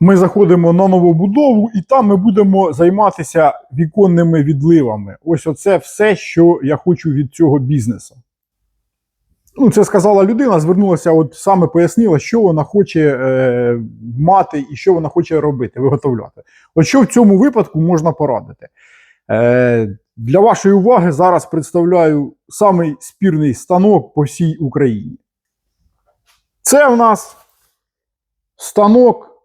ми заходимо на новобудову, і там ми будемо займатися віконними відливами. Ось оце все, що я хочу від цього бізнесу. Ну, це сказала людина, звернулася, от саме пояснила, що вона хоче е, мати і що вона хоче робити, виготовляти. От що в цьому випадку можна порадити? Е, для вашої уваги зараз представляю самий спірний станок по всій Україні. Це в нас станок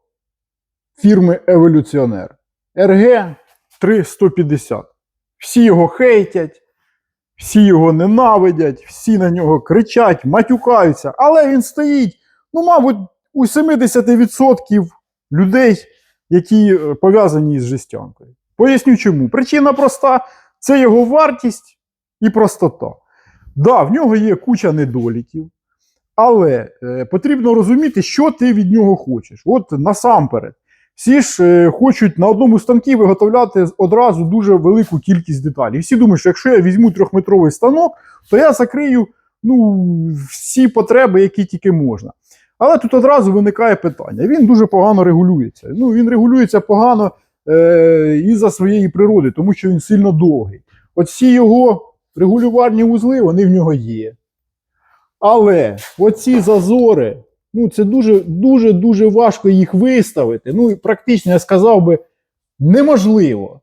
фірми Еволюціонер РГ 3150. Всі його хейтять, всі його ненавидять, всі на нього кричать, матюкаються, але він стоїть, ну, мабуть, у 70% людей, які е, пов'язані з жестянкою. Поясню чому. Причина проста: це його вартість і простота. Да, в нього є куча недоліків, але е, потрібно розуміти, що ти від нього хочеш. От насамперед, всі ж е, хочуть на одному станку виготовляти одразу дуже велику кількість деталей. І всі думають, що якщо я візьму трьохметровий станок, то я закрию ну, всі потреби, які тільки можна. Але тут одразу виникає питання. Він дуже погано регулюється. Ну, він регулюється погано е, із-за своєї природи, тому що він сильно довгий. От всі його регулювальні вузли, вони в нього є. Але оці зазори, ну це дуже дуже дуже важко їх виставити. Ну і практично я сказав би неможливо.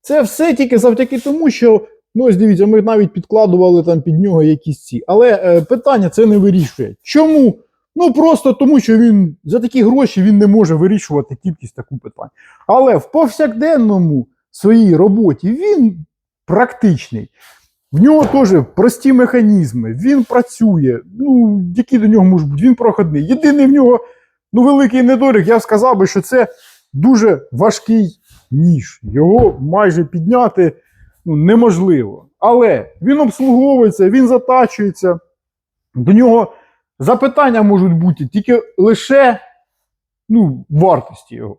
Це все тільки завдяки тому, що ну ось дивіться, ми навіть підкладували там під нього якісь ці. Але е, питання це не вирішує. Чому? Ну просто тому, що він за такі гроші він не може вирішувати кількість таку питань. Але в повсякденному своїй роботі він практичний. В нього теж прості механізми, він працює. Ну, які до нього можуть бути, він проходний. Єдиний в нього ну, великий недолік, я сказав би, що це дуже важкий ніж. Його майже підняти ну, неможливо. Але він обслуговується, він затачується. До нього запитання можуть бути тільки лише ну, вартості його.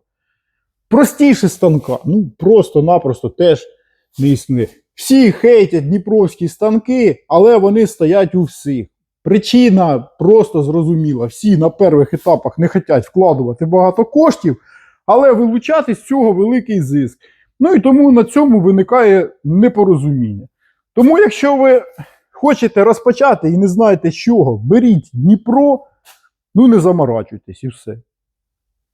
Простіше станка, ну просто-напросто теж не існує. Всі хейтять дніпровські станки, але вони стоять у всіх. Причина просто зрозуміла. Всі на перших етапах не хочуть вкладувати багато коштів, але вилучати з цього великий зиск. Ну і тому на цьому виникає непорозуміння. Тому, якщо ви хочете розпочати і не знаєте з чого, беріть Дніпро, ну не заморачуйтесь і все.